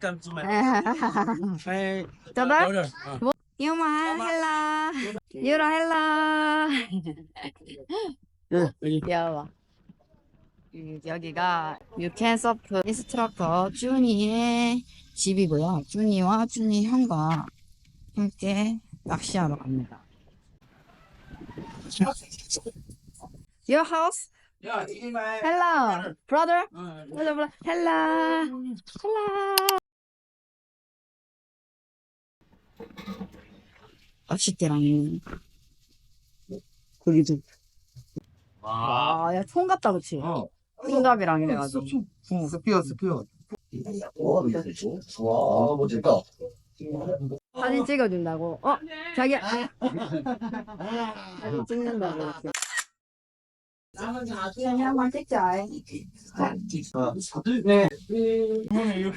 so welcome to my my Coba. daughter. Uh, Yuma, hello. Yura, hello. 여기. 귀여워. 음, 여기가 유캔 서프 인스트럭터 쭈니의 집이고요. 쭈니와 쭈니 형과 함께 낚시하러 갑니다. Your house? Yeah, this is my. Hello, brother. Uh, Brother, brother. Hello. Hello. 낚싯대랑 거기도 와. 아, 야, 총 같다, 그치? 어. 총갑이랑 이래가지고. 스피어 스피어. 와, 멋지다. 사진 찍어준다고. 어, 자기야. 사진 찍는다고. 한번 찍자. 네.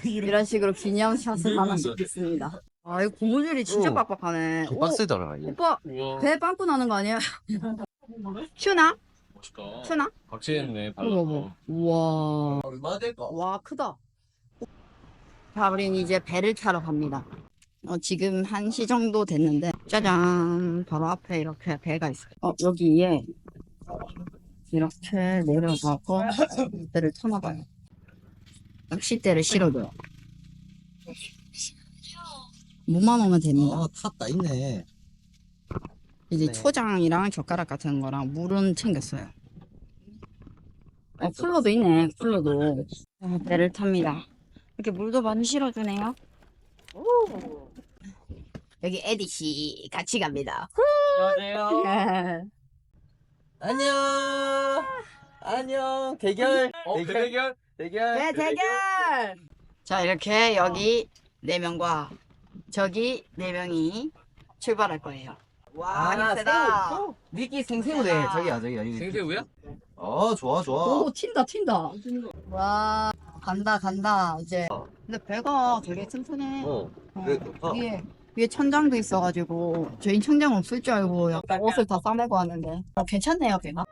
이런 식으로 기념샷을 하나 있습니다. 아, 이거 고무줄이 진짜 오. 빡빡하네. 오, 빡세더라. 이게. 오빠, 우와. 배 빵꾸 나는 거 아니야? 큐나? 멋있다. 큐나? 박제했네. 어머, 어머. 우와. 얼마 될까? 와, 크다. 자, 우린 이제 배를 타러 갑니다. 어, 지금 1시 정도 됐는데, 짜잔. 바로 앞에 이렇게 배가 있어요. 어, 여기에 이렇게 내려가고 배를 타나 봐요. 낚싯대를 실어줘요. 무만 오면 됩니다. 아, 탔다, 있네. 이제 네. 초장이랑 젓가락 같은 거랑 물은 챙겼어요. 어, 쿨러도 있네, 쿨러도. 아, 배를 탑니다. 이렇게 물도 많이 실어주네요. 오. 여기 에디 씨 같이 갑니다. 안녕하세요. 안녕. 안녕. 대결. 어, 대결? 대결. 네, 대결! 자, 이렇게 여기 네 명과 저기 네 명이 출발할 거예요. 와, 아, 힘세다. 새우. 미끼 생새우네. 저기야, 저기야. 생새우야? 어, 좋아, 좋아. 오, 튄다, 튄다. 와, 간다, 간다, 이제. 근데 배가 되게 튼튼해. 어, 그래, 좋다. 위에, 위에 천장도 있어가지고, 저희 천장 없을 줄 알고 약간 옷을 다 싸매고 왔는데. 어, 괜찮네요, 배가.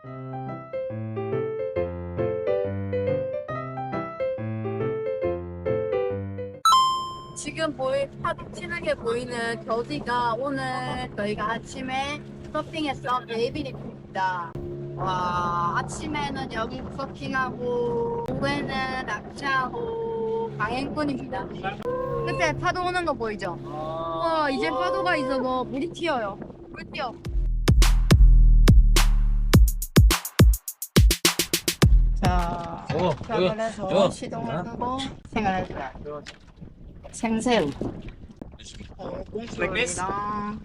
지금 보이, 파도 치는 게 보이는 저지가 오늘 저희가 아침에 서핑했던 베이비리프입니다. 와, 아침에는 여기 서핑하고, 오후에는 낚시하고, 강행군입니다. 그때 파도 오는 거 보이죠? 와, 이제 파도가 있어, 뭐, 물이 튀어요. 물 튀어. 자, 어, 자. 그래서. 시동을 끄고 생활해줘요. 생새우. 어, Like this? 꽁치랑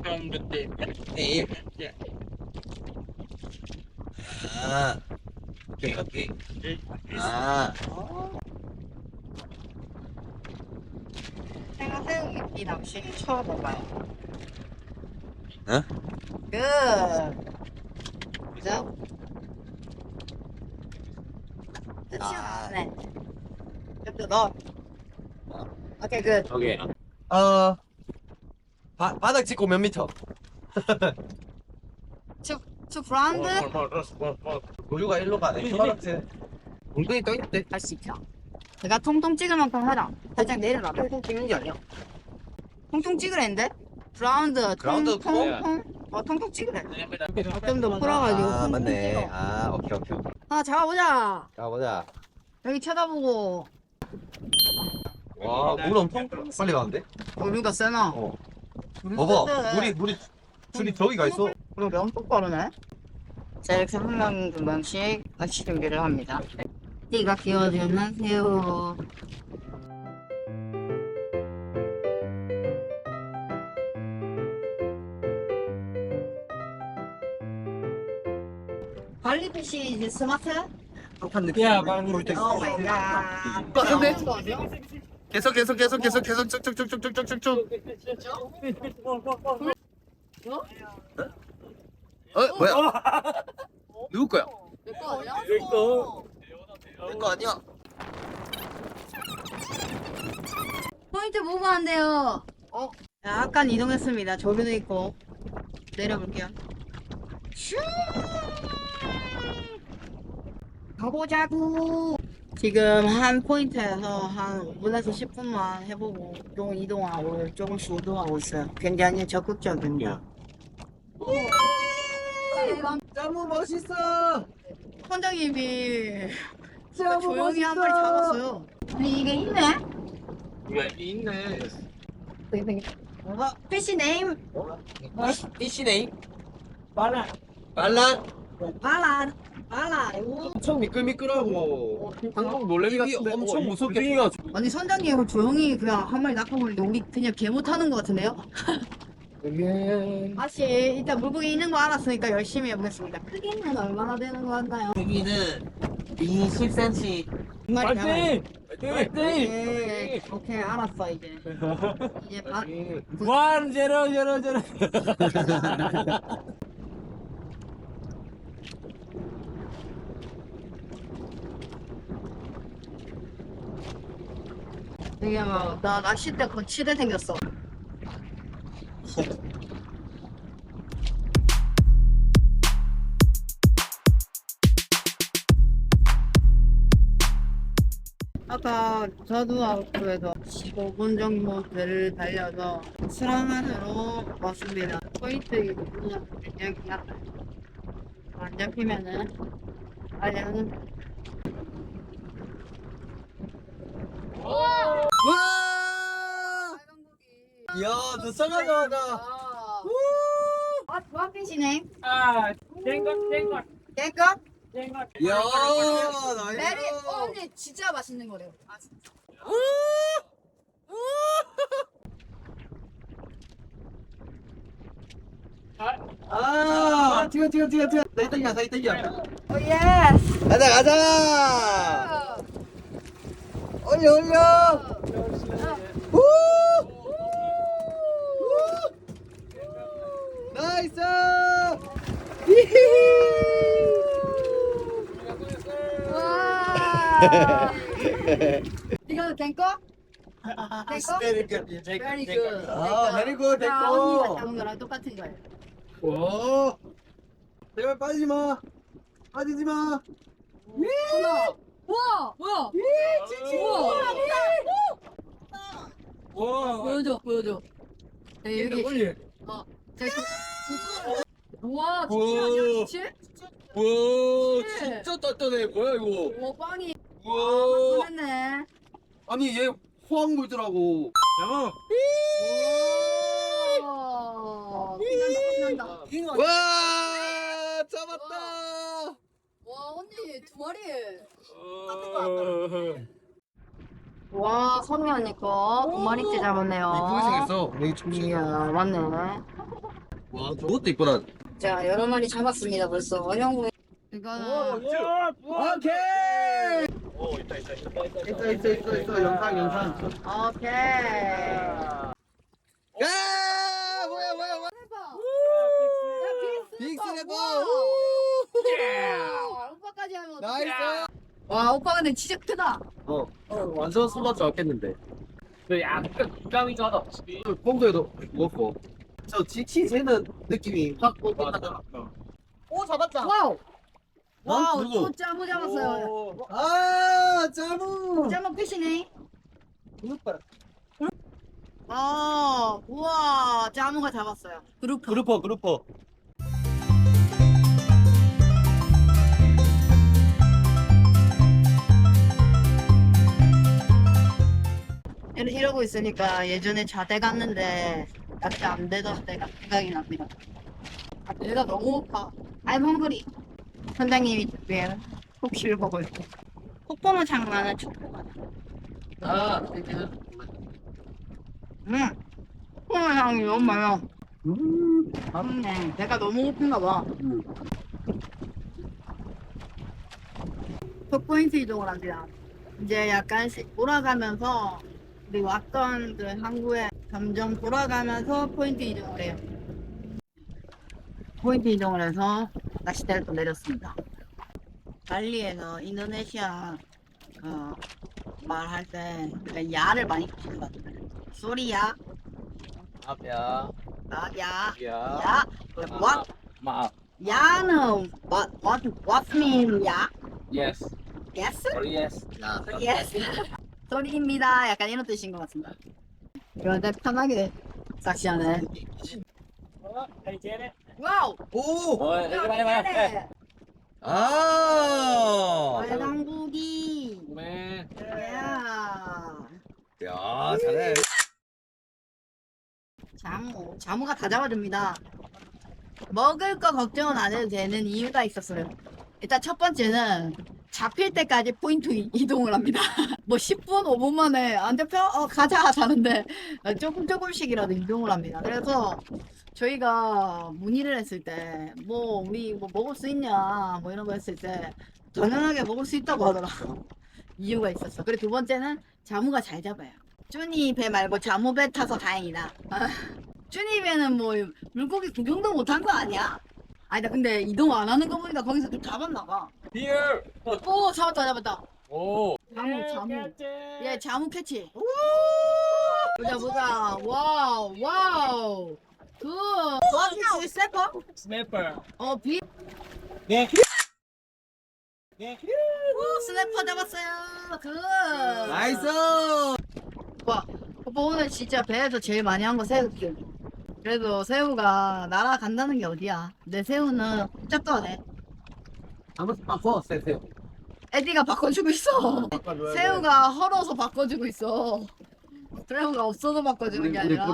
From the day. 네. Yeah. 아. 오케이, 오케이. 아. 생새우 이 낚시 처음 봐봐요. 어? 굿. 그죠? 아. 네. 이렇게 넣 어. 오케이, 굿. 오케이. 어. 바, 바닥 찍고 몇 미터? 투, 투 브라운드 우유가 일로 가네. 프로덕트. 엉덩이 떠 있대. 할 수 있다. 내가 통통 찍을 만큼 하라. 살짝 내려라. 콩콩 찍는 게 아니야. 통통 찍으랬는데? 브라운드, 브라운드 통통, 통. 어, 통통 찍으래. 좀 더 풀어가지고. 아, 통통 맞네. 찍어. 아, 오케이, 오케이. 오케이. 아, 잡아보자. 가보자. 여기 쳐다보고. 와, 물 엄청 빨리 가는데? 우리가 세나? 어. 봐봐. 물이, 물이, 줄이 저기 가 있어. 그러게 엄청 빠르네. 자, 이렇게 한 명, 두 명씩 낚시 준비를 합니다. 띠가 끼워주는 새우. 발리피시 이제 스마트? 똑같은 느낌. 야, 방금 볼 때. 오 마이 갓. 근데? 계속, 계속, 계속, 계속, 계속, 쭉쭉쭉쭉쭉쭉쭉. 어, 뭐야? 누구 거야? 내거 아니야? 내거. 내거 아니야. 포인트 보고 안 돼요. 어? 약간 이동했습니다. 저기도 있고. 내려볼게요. 슈! 가보자고. 지금 한 포인트에서 한 5분에서 10분만 해보고 또 이동하고 조금씩 이동하고 있어요. 굉장히 적극적입니다. 너무 멋있어. 선장님이 조용히 한 멋있어. 마리 잡았어요. 아니 이게 있네? 이거 있네. 뭐가? 피시 네임? 이시네. 빨라. 빨라. 빨라 이거 엄청 미끌미끌하고. 방금 놀래미 입이 같은데 엄청 어, 무섭게 아니 선장님 조용히 그냥 한 마리 낚아보는데 우리 그냥 개 못하는 것 같은데요? 다시 일단 물고기 있는 거 알았으니까 열심히 해보겠습니다. 크기는 얼마나 되는 거 같나요? 여기는 20cm. 한 마리 나와요. 파이팅! 오케이, 오케이 알았어 이제 이제 바, 원 제로 제로 제로. 되게 막나 낚싯대 거치대 생겼어. 아까 저도아웃도에서 15분 정도 배를 달려서 수랑안으로 왔습니다. 포인트 여기가 안 잡히면은 알려는 와! 이 야, 너 싸가자마자. 아, 좋아피시네. 아, 땡것 땡것 깨끗? 땡것. 이야, 메리, 나이스. 어, 언니 진짜 맛있는 거래요. 아, 진짜. 아, 튀어, 튀어, 튀어, 튀어. 사이떡이야, 사이떡이야. 오, 예스. 가자, 가자. 올려, 올려. 우! 우! 나이스. 와. 이거 된 거? 됐고? Very good. Very good. 아, very good, 됐고. 아, 언니가 잡은 거랑 똑같은 거예요. 오. 제발 빠지지 마. 빠지지 마. 우와. 우와. 뭐야? 우와. 와. 보여줘, 보여줘. 네, 여기. 어. 저기. 우와, 우와. 진짜 와, 진짜 단단해. 뭐야 이거? 오, 빵이. 와. 했네. 아니 얘 호황 물더라고. 양호. 우와. 빛난다, 빛난다. 와, 잡았다. 와, 언니 두 마리. 어. 와, 선미 언니 거두 마리째 잡았네요. 이쁘게 생겼어. 여기 춤추. 이야, 맞네. 와, 저것도 이쁘다. 자, 여러 마리 잡았습니다, 벌써. 어영구. 이거는. 오케이. 오, 있다 있다 있다. 있어 있어 있어 있어 영상 영상. 오케이. 야, 뭐야 뭐야 뭐야. 빅스레버. 오빠까지 하면 어떡해. 나이스. 와, 오빠 근데 진짜 크다. 어, 완전 손맛 잡겠는데. 그 약간 감이 좋아다. 평소에도 먹고. 저 지치 새는 느낌이 확 오겠다. 오 잡았다. 와우. 와우, 누구? 또 짜무 잡았어요. 오. 아, 짜무. 짜무 끝이네. 아, 우와, 짜무가 잡았어요. 그룹 그루퍼 그루퍼. 이러- 이러고 있으니까 예전에 자대 갔는데 약간 안 되던 때가 생각이 납니다. 아, 배가 너무 고파. I'm hungry. 선장님이 준비한 혹시를 보고 있고. 폭포는 장난은 축구가. 아, 음, 폭포는 향이 너무 많아. 음. 음, 배가 너무 고픈가 봐. 포인트 이동을 합니다. 이제 약간씩 돌아가면서 우리 왔던 그 항구에 점점 돌아가면서 포인트 이동을 해요. 포인트 이동을 해서 낚싯대를 또 내렸습니다. 발리에서 인도네시아 어, 말할 때 야를 많이 붙이는 것 같아요. 소리야. 아, 야, 야. 야, what? 마. 야는 what what what mean 야? Yes. 예스? 예스. 소리입니다. 약간 이런 뜻인 것 같습니다. 그런데 편하게 낚시하네. 와우! 오! Đây cái này mà. Ê. 아! 빨강고기. Mẹ. 야. 야, 잘해. 자무. 자무가 다 잡아줍니다. 먹을 거 걱정은 안 해도 되는 이유가 있었어요. 일단 첫 번째는 잡힐 때까지 포인트 이- 이동을 합니다. 뭐 10분, 5분 만에 안 잡혀? 어, 가자 하자는데 조금 조금씩이라도 이동을 합니다. 그래서 저희가 문의를 했을 때 뭐 우리 뭐 먹을 수 있냐 뭐 이런 거 했을 때 당연하게 먹을 수 있다고 하더라고. 이유가 있었어. 그리고 두 번째는 자무가 잘 잡아요. 쭈니 배 말고 자무 배 타서 다행이다. 쭈니 배는 뭐 물고기 구경도 못한 거 아니야? 아니다 근데 이동 안 하는 거 보니까 거기서 좀 잡았나 봐. Here. 오 잡았다 잡았다. Ồ. 자무 자무. 얘 자무 캐치. 보자 보자. 와우 와우. 그 와우 세퍼? Snapper. 어 비. Nè. Nè. 오 스냅퍼 잡았어요. 그. 나이스! 와 오빠 오늘 진짜 배에서 제일 많이 한 거 새우 키우. 그래도 새우가 날아간다는 게 어디야? 내 새우는 짝도 안 해. 한번 바꿔, 세세요. 에디가 바꿔주고 있어. 새우가 헐어서 바꿔주고 있어. 새우가 없어서 바꿔주는 게 아니라.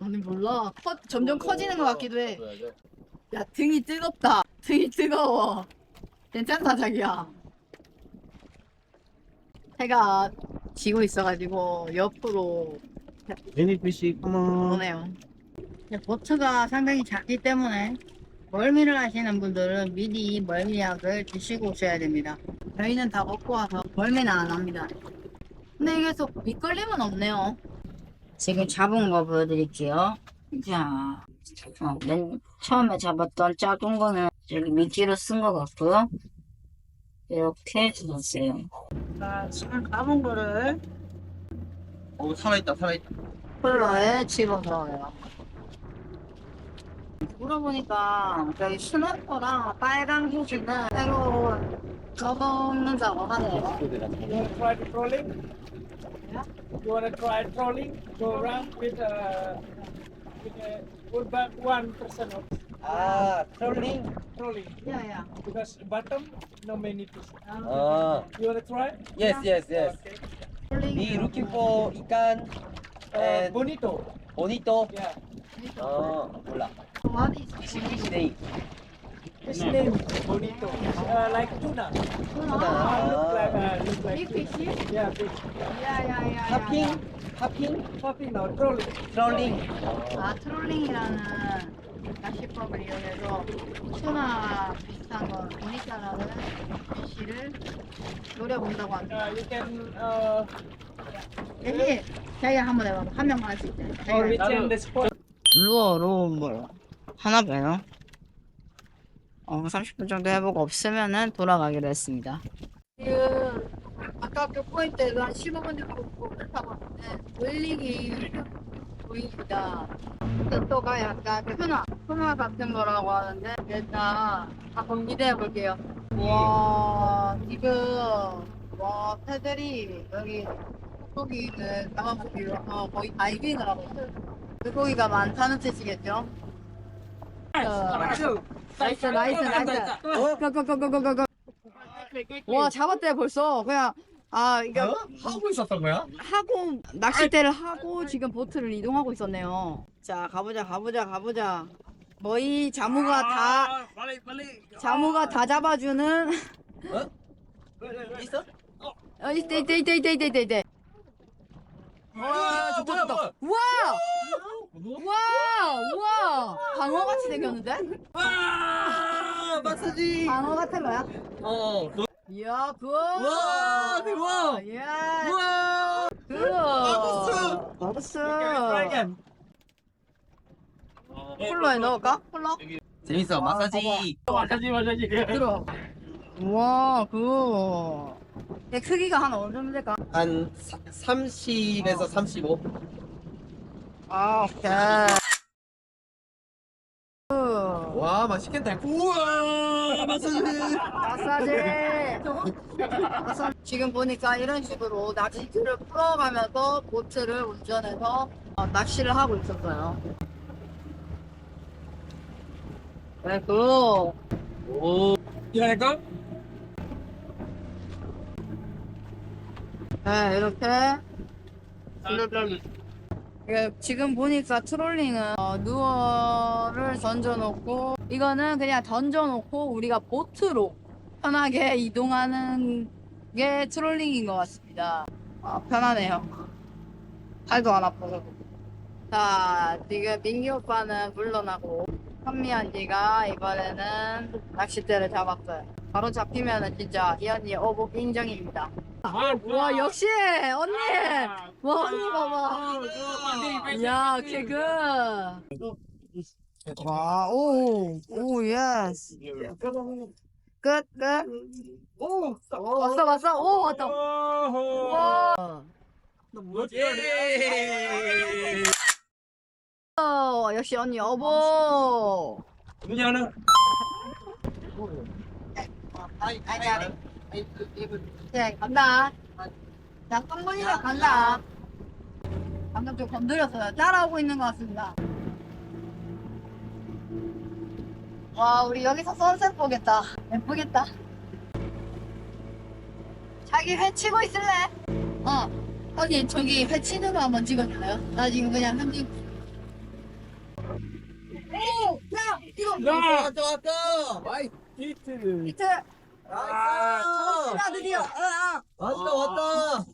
아니 몰라. 커, 점점 커지는 것 같기도 해. 야 등이 뜨겁다. 등이 뜨거워. 괜찮다 자기야. 해가 지고 있어가지고 옆으로 제니피시, 컴온. 오네요. 보트가 상당히 작기 때문에 멀미를 하시는 분들은 미리 멀미약을 드시고 오셔야 됩니다. 저희는 다 먹고 와서 멀미는 안 합니다. 근데 이게 또 밑걸림은 없네요. 지금 잡은 거 보여드릴게요. 자, 어, 맨 처음에 잡았던 작은 거는 여기 미끼로 쓴것 같고요. 이렇게 잡았어요. 자, 지금 잡은 거를 오, 살아있다, 살아있다. 쿨러에 집어넣어요. 물어보니까 여기 스나퍼랑 빨간 휴지는 새로 접어먹는다고 하네요. You wanna try the trolling? You wanna try trolling? Go around with a with a with back one person of 아, 트롤링? trolling 야야. because bottom no many fish. 아, You wanna try? yes, yes, yes. Okay. We looking for Uh, and bonito. 보니또. Yeah. 어, 몰라. 어디 스네이. His name bonito. Uh, like tuna. Uh, look like uh, look like tuna. 빅피시? Yeah, big. 야야야야. 하핑? 하핑? Popping or trolling. 트롤링. 아 트롤링이라는 낚시법을 이용해서 소나 비슷한 거 보니까라는 피시를 노려본다고 합니다. Uh, you can uh, 대신 자기가 한번 해봐. 한 명만 할 수 있대. or retain the spot. 루어로 뭐 하나 봐요. 어, 30분 정도 해보고 없으면은 돌아가기로 했습니다. 지금 아까 그 포인트에서 한 15분 정도 타고 왔는데 올리기 보입니다. 속도가 약간 크나 크나 같은 거라고 하는데 일단 한번 기대해 볼게요. 와 지금 와 새들이 여기 물고기는 까마고기로 어, 거의 다이빙을 하고 있어요. 물고기가 많다는 뜻이겠죠? 어, 나이스 나이스 나이스 고고고고고고 와 잡았대 벌써 그냥 아 이거 어? 하고 있었던 거야? 하고 낚싯대를 하고 지금 보트를 이동하고 있었네요 자 가보자 가보자 가보자 거의 자무가 다 빨리 빨리. 자무가 다 잡아주는 있어? 어 이때 이때 이때 이때 이때 이때 이때 와 좋다 좋다 우와 우와 우와 방어 같이 생겼는데 와, 마사지. 방어 같은 거야 어. 이야 그 와, 대박. 예 우와. Try again. 콜러에 넣을까? 콜러? 재밌어, 마사지. 마사지 마사지. 들어. 와, 그. 얘 크기가 한 어느 정도 될까? 한 30에서 35. 아, 오케이. 그. 와 맛있겠다. 우와 마사지. 마사지. 지금 보니까 이런 식으로 낚시줄을 풀어가면서 보트를 운전해서 어, 낚시를 하고 있었어요. 그리고 오. 이러니까 네, 이렇게 이게 지금 보니까 트롤링은 어, 누어를 던져놓고 이거는 그냥 던져놓고 우리가 보트로 편하게 이동하는 게 트롤링인 것 같습니다. 아, 편하네요. 팔도 안 아파서. 자, 지금 민기 오빠는 물러나고 현미 언니가 이번에는 낚싯대를 잡았어요. 바로 잡히면은 진짜 이 언니 어복 인정입니다. 와 역시 언니 와 언니 봐봐 야 개그 와오오 예스 끝 끝 오 왔어 왔어 오 왔다 와 예. 어, 역시 언니 어복 누구 하나 아니 아니 아니 네 간다. 나 똥물이라 간다. 방금 좀 건드렸어요 따라오고 있는 것 같습니다. 와 우리 여기서 선셋 보겠다. 예쁘겠다. 자기 회 치고 있을래? 어. 언니 저기 회 치는 거 한번 찍어줄래요? 나 지금 그냥 현지 오! 야! 야 왔다 왔다. 와이. 히트 밑에 아, 야 드디어 아, 아. 왔다 왔다.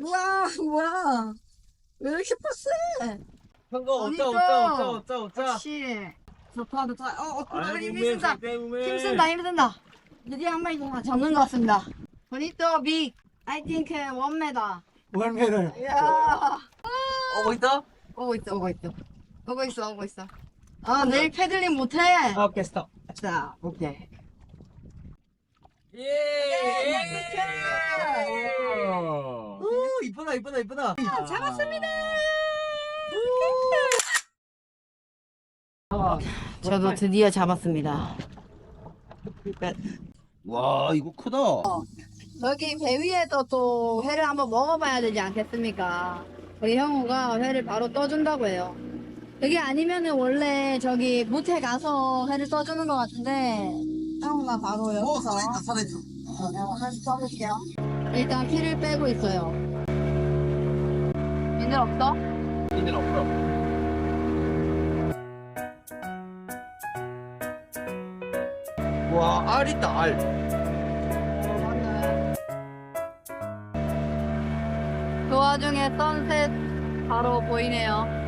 우와 뭐야 왜 이렇게 형거 어디죠? 왔다 왔다 왔다 왔다 왔다. 역시 좋다 좋다 어, 어 아이고, 힘쓴다 때문에. 힘쓴다 힘 쓴다 드디어 한 마리 더 잡는 것 같습니다 보니또 빅 I think 원 메다 원맨을 이야 오고 있다. 오고 있어 오고 있어 오고 있어 오고 있어 아 내일 패들링 못해 오케이 스톱 자 오케이 예. 오. 오 이쁘다 이쁘다 이쁘다. 잡았습니다 저도 드디어 잡았습니다 와 이거 크다. 여기 배 위에서 또 회를 한번 먹어봐야 되지 않겠습니까? 저희 형우가 회를 바로 떠준다고 해요. 그게 아니면은 원래 저기 모텔 가서 회를 떠주는 것 같은데 형우가 바로 여기서 살아있다. 어, 내가 회를 떠줄게요. 일단 피를 빼고 있어요. 민들 없어? 이제 없어. 와, 알 있다, 알. 그 와중에 선셋 바로 보이네요.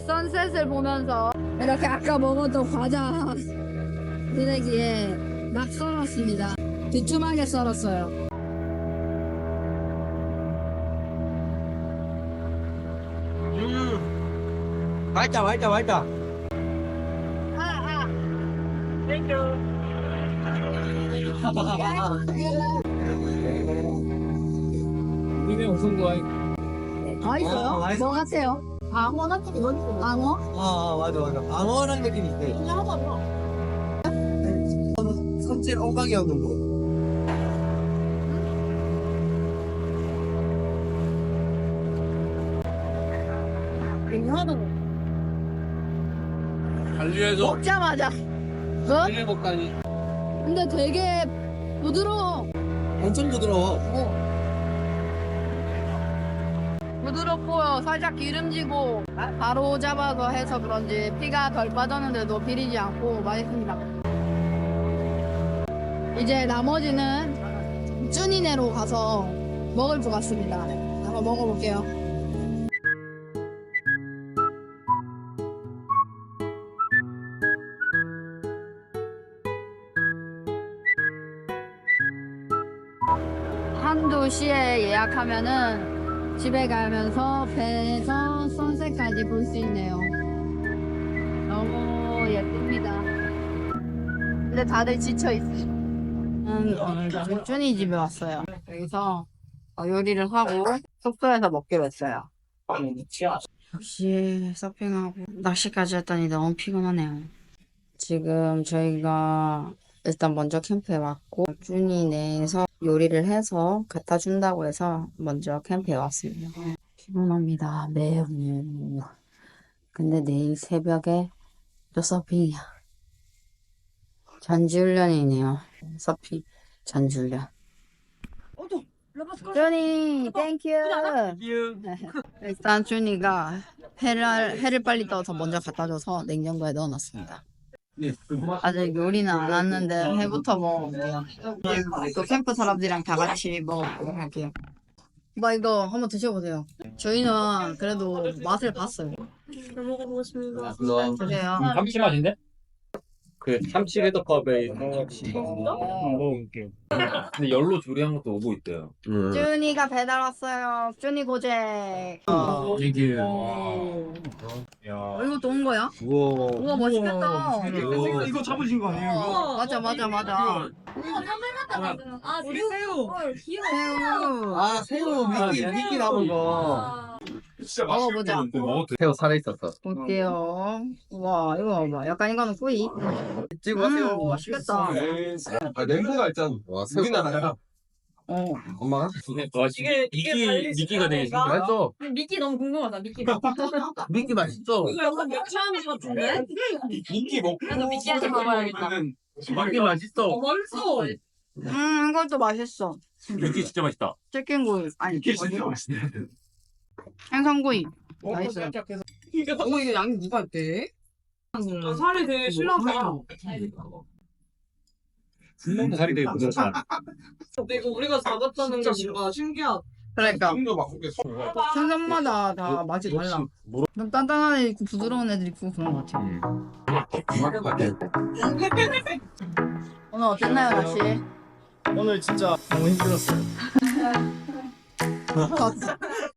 선셋을 보면서 이렇게 아까 먹었던 과자 쓰레기에 막 썰었습니다. 두툼하게 썰었어요. 음. 맛있다, 맛있다, 맛있다. 아, 아. 땡큐 우리네 무슨 거야 맛있어요? 아, 맛있어. 뭐 같아요? 방어 같은 거 있어요. 방어? 아, 맞아, 맞아. 방어랑 느낌이 있대. 선질 엉망이 없는 거. 하나도 관리해서 먹자마자 어? 관리 먹다니. 근데 되게 부드러워 엄청 부드러워. 부드럽고요. 살짝 기름지고 바로 잡아서 해서 그런지 피가 덜 빠졌는데도 비리지 않고 맛있습니다. 이제 나머지는 쭈니네로 가서 먹을 것 같습니다. 한번 먹어볼게요. 한두 시에 예약하면은 집에 가면서 배에서 선셋까지 볼 수 있네요. 너무 예쁩니다. 근데 다들 지쳐 있어요. 음, 오늘 준이 집에 왔어요. 여기서 어, 요리를 하고 숙소에서 먹기로 했어요. 역시 서핑하고 낚시까지 했더니 너무 피곤하네요. 지금 저희가 일단 먼저 캠프에 왔고 준이 내에서 요리를 해서 갖다 준다고 해서 먼저 캠프에 왔습니다. 피곤합니다. 매우. 근데 내일 새벽에 또 서핑이야. 전지훈련이네요. 서핑 전지훈련. 준이, 땡큐. 일단 준이가 회를, 회를 빨리 떠서 먼저 갖다 줘서 냉장고에 넣어놨습니다. 아직 요리는 안 왔는데 회부터 먹어볼게요. 또 캠프 사람들이랑 다 같이 먹어보도록 할게요. 오빠 이거 한번 드셔보세요. 저희는 그래도 맛을 봤어요. 물론 드세요. 참치 맛인데? 그 참치 레드컵에 삼각시. 먹어볼게요. 근데 열로 조리한 것도 오고 있대요. 음. 준이가 배달 왔어요. 준이 고잭. 어, 이게 어, 이것도 온 거야? 우와. 우와 멋있겠다. 이거, 이거 잡으신 거 아니에요? 어, 맞아 맞아 맞아. 아, 우리 새우. 새우. 아 새우 미끼 미끼 남은 거. 먹어보자. 먹어도 새우 살아 있었어. 볼게요. 와 이거 봐봐. 약간 이거는 꾸이. 찍어 음, 맛있겠다. 아 냄새가 있잖아. 와 우리나라야. 어. 엄마가? 와 이게 이게 미끼가 되게 신기해. 맛있어. 미끼 너무 궁금하다, 미끼. 미끼 맛있어. 이거 약간 맥주하는 것 같은데? 미끼 먹. 나도 미끼 한잔 먹어야겠다. 미끼 맛있어. 맛있어. 음 이것도 맛있어. 미끼 진짜 맛있다. 치킨 구이 아니 미끼 진짜 맛있네. 생선구이. 맛있어요. 어머 이게 양이 누가 했대? 살이 되게 실하다. 먹는 살이 되게 부드럽다. 근데 이거 우리가 잡았다는 게 뭔가 신기하다. 그러니까 좀더 바꾸게. 생선마다 다 맛이 달라. 좀 단단한 애 있고 부드러운 애들 있고 그런 것 같아. 오늘 어땠나요 낚시? 오늘 진짜 너무 힘들었어요.